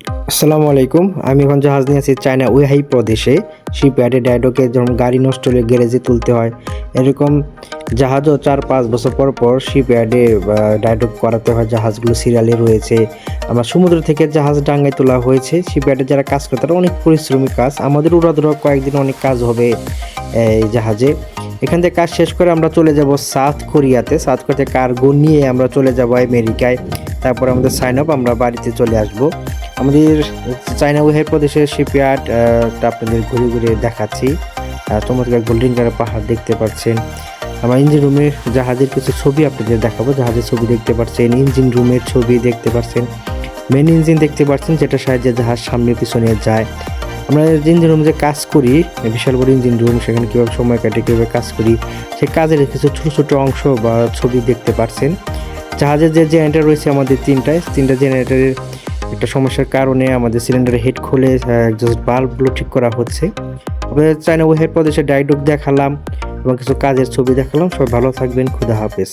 আসসালামু আলাইকুম। আমি এখন জাহাজ নিয়ে আছি চায়না উইহাই প্রদেশে। শিপইয়ার্ডে ডাইডোকে যেমন গাড়ি নষ্ট হলে গ্যারেজে তুলতে হয়, এরকম জাহাজও চার পাঁচ বছর পর পর শিপইয়ার্ডে ডাইডক করাতে হয়। জাহাজগুলো সিরিয়ালে রয়েছে। আমার সমুদ্র থেকে জাহাজ ডাঙ্গায় তোলা হয়েছে। শিপইয়ার্ডে যারা কাজ করে তারা অনেক পরিশ্রমী কাজ। আমাদের উড়াধুরা কয়েকদিন অনেক কাজ হবে এই জাহাজে। এখান থেকে কাজ শেষ করে আমরা চলে যাব সাউথ কোরিয়াতে। সাউথ কোরিয়াতে কার্গো নিয়ে আমরা চলে যাব আমেরিকায়। তারপর আমাদের সাইন আপ আমরা বাড়িতে চলে আসব। আমাদের চায়না উইহাই প্রদেশের শিপইয়ার্ড আপনাদের ঘুরে ঘুরে দেখাচ্ছি। চমৎকার গোল্ডেন কালার পাহাড় দেখতে পাচ্ছেন। আমার ইঞ্জিন রুমের জাহাজের কিছু ছবি আপনাদের দেখাবো। জাহাজের ছবি দেখতে পাচ্ছেন ইঞ্জিন রুমের ছবি দেখতে পাচ্ছেন। মেন ইঞ্জিন দেখতে পাচ্ছেন, যেটা সাহায্যে জাহাজ সামনে পিছনে যায়। আমরা ইঞ্জিন রুম যে কাজ করি বিশাল বড় ইঞ্জিন রুম সেখানে কীভাবে সময় কাটে, কীভাবে কাজ করি, সে কাজের কিছু ছোটো ছোটো অংশ বা ছবি দেখতে পাচ্ছেন। জাহাজের যে জেনারেটর রয়েছে আমাদের তিনটায়, তিনটা জেনারেটরের একটা সমস্যার কারণে আমাদের সিলিন্ডারের হেড খুলে জাস্ট বাল্বগুলো ঠিক করা হচ্ছে। চাইনা চায়না ওয়েহের প্রদেশে ডাইডুক দেখালাম এবং কিছু কাজের ছবি দেখালাম। সবাই ভালো থাকবেন, খুদা হাফেজ।